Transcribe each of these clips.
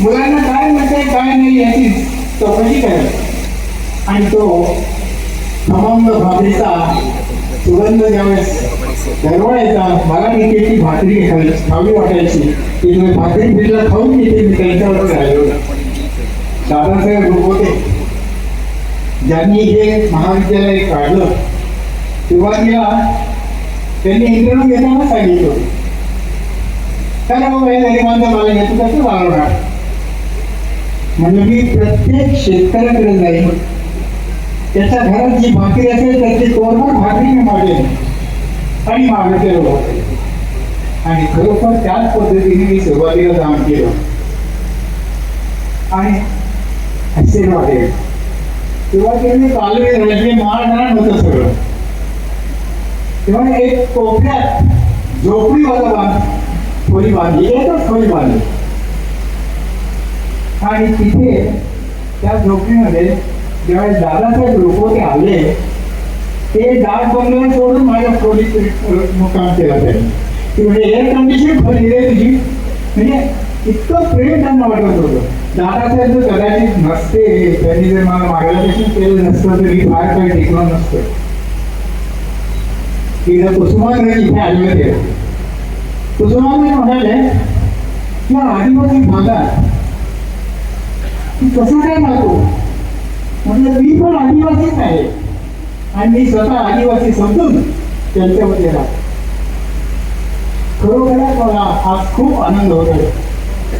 मुलांना काय म्हणते काय नाही याची चौकशी करा आणि तो खमंग भाकरीचा सुगंध ज्यावेळेस दरवळायचा मला तिथे भाकरी खावी खावी वाटायची. की तुम्ही भाकरी फिरला खाऊन घेते मी त्यांच्यावर राहिलो. दादासाहेब ग्रुप होते. ज्यांनी हे महाविद्यालय काढलं सुरुवातीला त्यांनी इंटरव्ह्यू घेताना सांगितलं. होतं. काय बाबा हे मला घेतो कसं वाढवणार म्हणजे मी प्रत्येक शेतकऱ्याकडे जाईल. त्याच्या घरात जी भाकरी असेल त्याची तोडभर भाकरी मी मागेन आणि मागते होते आणि खरोखर त्याच पद्धतीने मी सुरुवातीला काम केलं. आणि आशीर्वाद आहे. सुरुवातीला मी कालवे राजले महाराष्ट्रात होतं सगळं. तेव्हा एक कोपऱ्यात झोपडीवाला बांध थोडी बांधली. एकच थोडी बांधली. आणि तिथे त्या झोपडीमध्ये ज्यावेळेस दादासाहेब लोक ते आले ते डाक बंगला सोडून माझ्या खोलीत मुक्काम केला त्यांनी ती म्हणजे एअर कंडिशन खोली रे तुझी. म्हणजे इतकं प्रेम त्यांना वाटत होतं. दादासाहेब जर कदाचित नसते त्यांनी जर मला मार्गदर्शन केलं नसतं तर मी बाहेर काही टिकलो नसतं. तिथं कुसुमाग्रज इथे आले होते. कुसुमाग्रज म्हणाले किंवा आदिवासी भागात की कसं काय राहतो म्हणजे मी पण आदिवासीच आहे. आणि मी स्वतः आदिवासी समजून त्यांच्यामध्ये राहतो खरोखर मला आज खूप आनंद होतो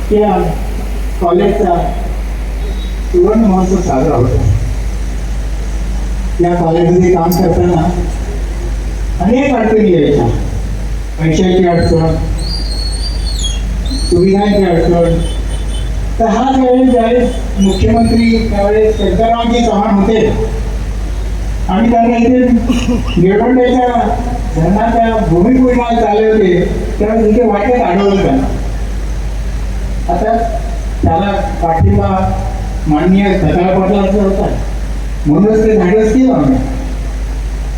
की आज कॉलेजचा सुवर्ण महोत्सव साजरा होतो या कॉलेजमध्ये काम करताना अनेक अडचणी यायच्या. पैशाची अडचण सुविधांची अडचण तर हा ज्यावेळेस ज्यावेळेस मुख्यमंत्री त्यावेळेस शंकररावजी चव्हाण होते आणि त्यांना इथे निळवंड्याच्या धरणाच्या भूमिपूजनाला चालले होते त्यावेळेस इथे वाटेत आढळलं त्यांना आता त्याला पाठिंबा माननीय सकाळ असं होता म्हणूनच ते धाडस केलं आम्ही.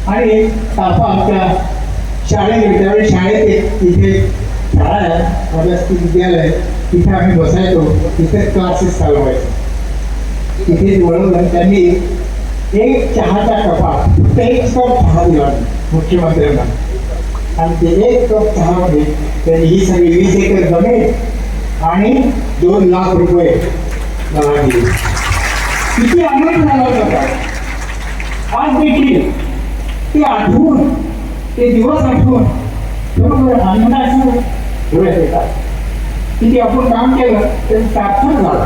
आणि तापा आपल्या शाळेत त्यावेळी शाळेत इथे शाळा आहे विद्यालय तिथे आम्ही बसायचो. तिथे क्लासेस चालवायचो. तिथे वळवलं त्यांनी एक चहाचा कपात फक्त एक कप चहा दिला मुख्यमंत्र्यांना. आणि ते एक कप चहामध्ये त्यांनी ही सगळी वीस एकर जमीन आणि दोन लाख रुपये मला दिले. किती आनंद झाला होता आज देखील ते आठवून ते दिवस आठवून बरोबर आनंदाचं डोळ्यात येतात. किती आपण काम केलं ते सार्थक झालं.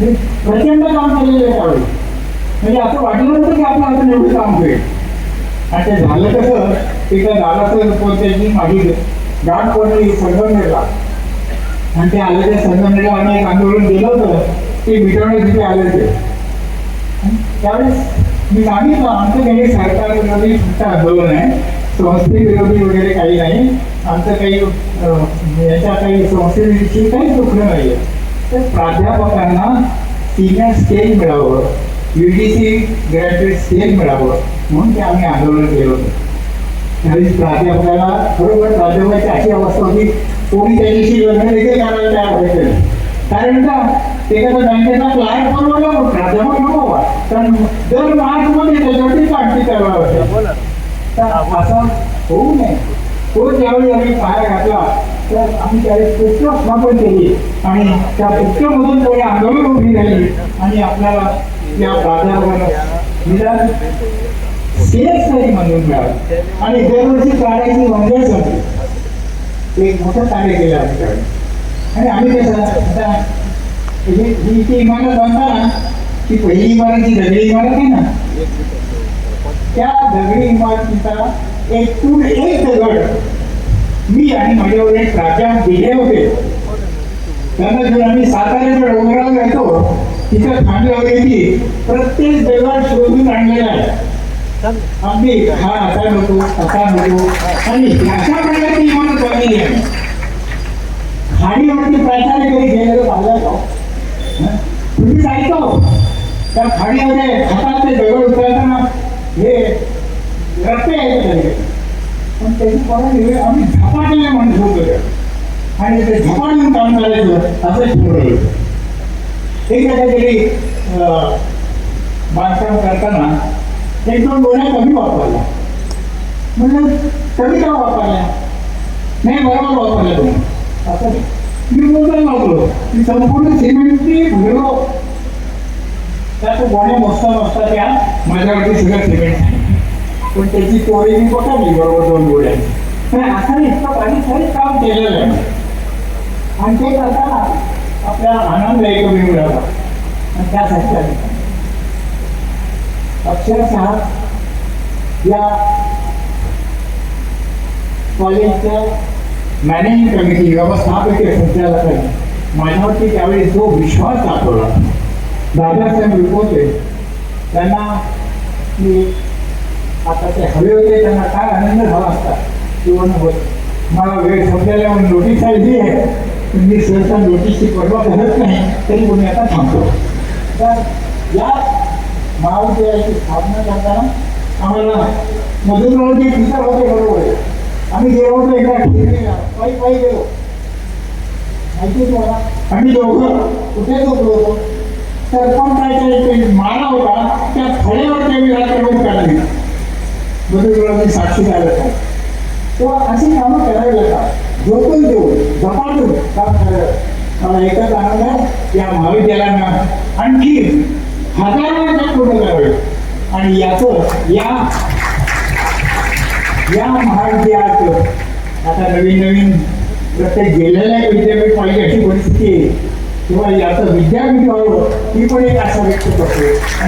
म्हणजे प्रचंड काम केलेलं आहे त्यावेळी. म्हणजे असं वाटलं नव्हतं की आपलं अजून एवढं काम होईल. आणि ते झालं कसं तिथं दादाचं त्यांची माझी गाठ पडली संगमनेरला. आणि ते आले ते संगमनेरला आम्ही एक आंदोलन केलं होतं. ते मिटवण्यासाठी आले होते. त्यावेळेस मी सांगितलं आमचं काही सरकार विरोधी आंदोलन आहे. संस्थे विरोधी वगैरे काही नाही. आमचं काही याच्या काही संस्थेविषयी काही दुखणं नाही आहे तर प्राध्यापकांना सिनियर स्टेज मिळावं U D C graduate stage मिळावं म्हणून ते आम्ही आंदोलन केलं होतं. त्यावेळी प्राध्यापकाला बरोबर प्राध्यापकाची अशी अवस्था होती कोणी त्याच्याशी लग्न देखील करायला तयार व्हायचं कारण का ते कसं बँकेचा क्लायंट बरोबर प्राध्यापक नको कारण दर मार्च मध्ये त्याच्यावरती काढती करावं तर असं होऊ नये. तो ज्यावेळी आम्ही पाया घातला. तर आम्ही त्यावेळेस पुस्तक स्थापन केली आणि त्या पुस्तकमधून थोडी आंदोलन उभी झाली आणि आपल्याला या प्राध्यापकाला निदान सीएस तरी म्हणून मिळालं. आणि दरवर्षी काढायची म्हणजे झाली एक मोठं कार्य केलं आमच्याकडे आणि आम्ही कसं आता ही ती इमारत बांधताना ती पहिली इमारत जी दगडी इमारत आहे ना त्या दगडी इमारतीचा एकूण एक दगड मी आणि माझ्यावर एक राजा दिले होते. त्यांना घेऊन आम्ही साताऱ्याच्या डोंगराला जायचो तिथं खांडी येते प्रत्येक दगड शोधून आणलेला आहे. अगदी हा असा नको असा नको. आणि अशा प्रकारची इमारत बनलेली आहे. खाडीवरती प्रचार कधी गेलेलं पाहिलं तुम्ही ऐकतो त्या खाडीमध्ये हातात ते दगड उचलताना हे रस्ते आहेत पण त्याची पडून आम्ही झपाट्याने म्हणत होतो आणि ते झपाटून काम करायचं असं ठरवलं एखाद्या तरी अं, बांधकाम करताना एक दोन गोळ्या कमी वापरल्या. म्हणजे कमी का वापरल्या? नाही बरोबर वापरल्या तुम्ही. असं मी बोलतो लागलो की संपूर्ण सिमेंटची भरलो त्यात गोण्या मस्त मस्त त्या माझ्यावरती सगळं सिमेंट आहे. पण त्याची चोरी मी पकडली बरोबर दोन गोळ्या? पण असं इतकं बारीक काम केलेलं आहे. आणि ते करताना आपल्याला आनंद एक कमी मिळाला आणि त्यासाठी अक्षरशः या कॉलेजच्या मॅनेजिंग कमिटी व्यवस्थापकीय संचालकांनी माझ्यावरती त्यावेळी जो विश्वास दाखवला दादासाहेब विपोते त्यांना मी आता ते हवे होते त्यांना काय आनंद झाला असता? किंवा होत मला वेळ संपलेल्या म्हणून नोटीस आली आहे. पण मी सहसा नोटीसची परवा करत नाही तरी कोणी आता थांबतो. तर या महाविद्यालयाची स्थापना करताना आम्हाला मधुरवाडी विचार होते बरोबर आहे. आम्ही गेलो होतो एका ठिकाणी पायी पायी गेलो. माहिती तुम्हाला? आम्ही दोघं कुठे झोपलो होतो? तर कोण काय मारा होता त्या फळ्यावर त्यांनी करून काढली. मधुरवाडी साक्षीदार होता तेव्हा अशी कामं करायला लागतात. झोपून देऊ झपाटून काम करत. मला एकच आनंद आहे या महाविद्यालयांना आणखी हजारो पूर्ण करावे. आणि याचं या या महाविद्यालयाचं आता नवीन नवीन प्रत्येक गेलेल्या विद्यापीठ पाहिजे अशी परिस्थिती आहे. किंवा याचं विद्यापीठ व्हावं ही पण एक आशा व्यक्त करतो.